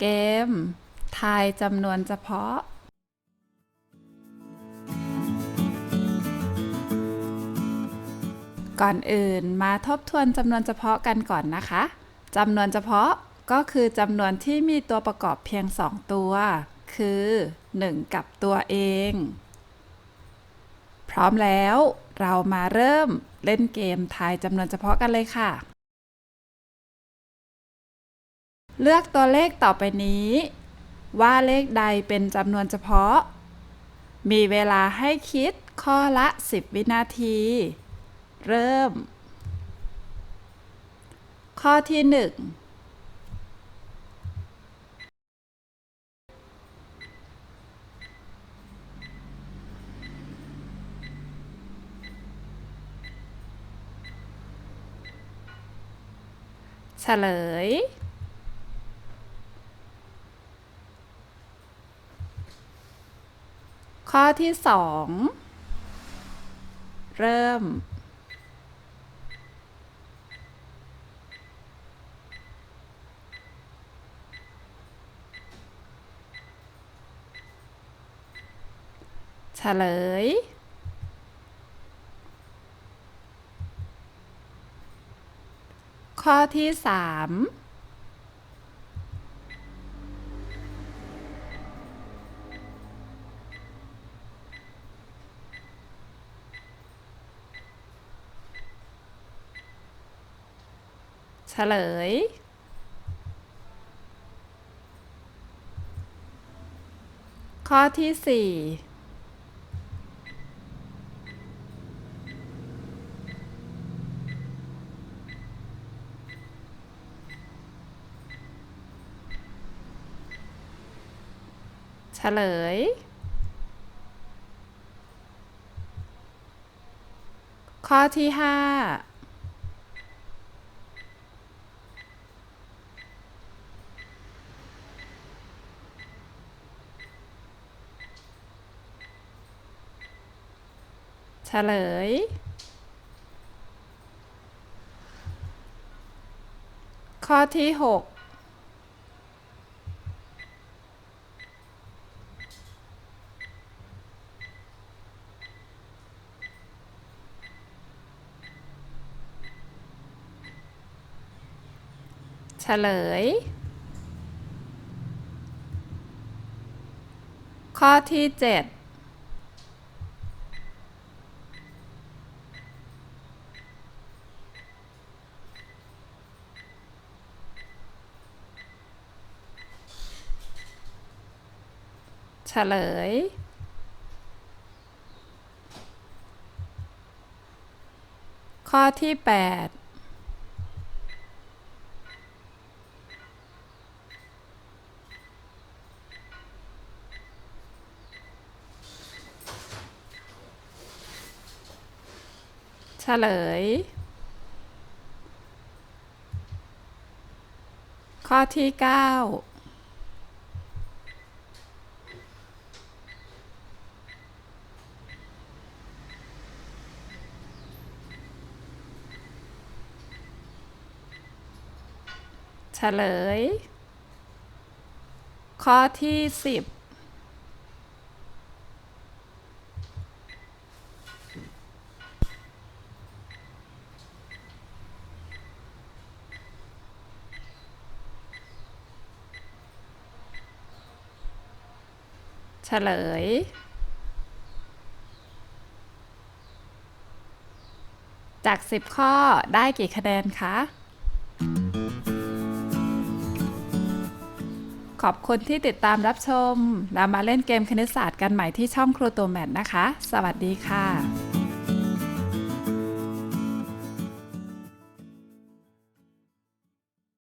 เกม ทายจำนวนเฉพาะ ก่อนอื่นมาทบทวนจำนวนเฉพาะกันก่อนนะคะจำนวนเฉพาะก็คือจำนวนที่มีตัวประกอบเพียง 2 ตัว คือ 1 กับตัวเอง พร้อมแล้วเรามาเริ่มเล่นเกมทายจำนวนเฉพาะกันเลยค่ะ เลือกตัวเลขต่อไปนี้ ว่าเลขใดเป็นจำนวนเฉพาะ มีเวลาให้คิดข้อละ 10 วินาที เริ่ม ข้อที่1เฉลย ข้อที่สองเริ่ม เฉลย ข้อที่สาม ฉลย ข้อที่สี่เฉลย ข้อที่ห้า เฉลย ข้อที่หกเฉลย ข้อที่เจ็ด เฉลย ข้อที่ 8ฉลย ข้อที่ 9 เฉลย ข้อที่สิบเฉลย จาก 10 ข้อได้กี่คะแนนคะ ขอบคุณที่ติดตามรับชมแล้วมาเล่นเกมคณิตศาสตร์กันใหม่ที่ช่องครูตัวแมทนะคะ สวัสดีค่ะ